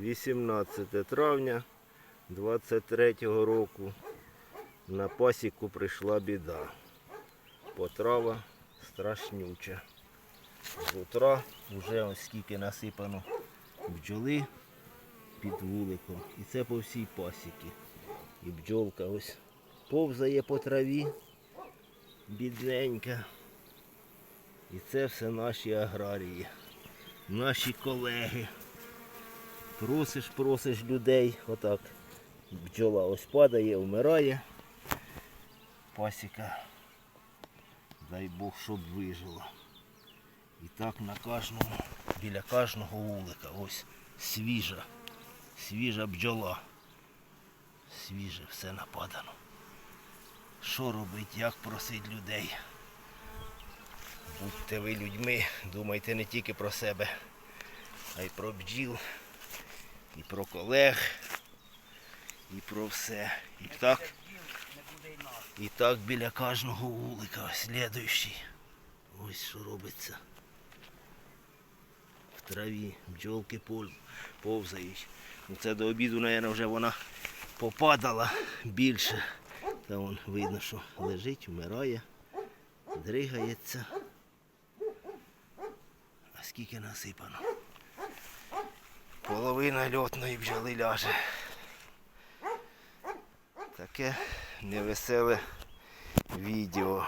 18 травня 23 року на пасіку прийшла біда. Потрава страшнюча. З утра вже ось скільки насипано бджоли під вуликом. І це по всій пасіки. І бджолка ось повзає по траві, бідненька. І це все наші аграрії, наші колеги. Просиш, просиш людей, отак. Бджола ось падає, вмирає. Пасіка. Дай Бог, щоб вижила. І так на кожному, біля кожного вулика, ось свіжа, свіжа бджола. Свіже, все нападано. Що робить, як просить людей? Будьте ви людьми, думайте не тільки про себе, а й про бджіл, і про колег, і про все. І так, і так біля кожного вулика, слідуючий. Ось що робиться. В траві бджолки повзають. Ну це до обіду, мабуть, вже вона попадала більше. Та вон видно, що лежить, вмирає, дригається. А скільки насипано? Половина льотної бджоли ляже. Таке невеселе відео.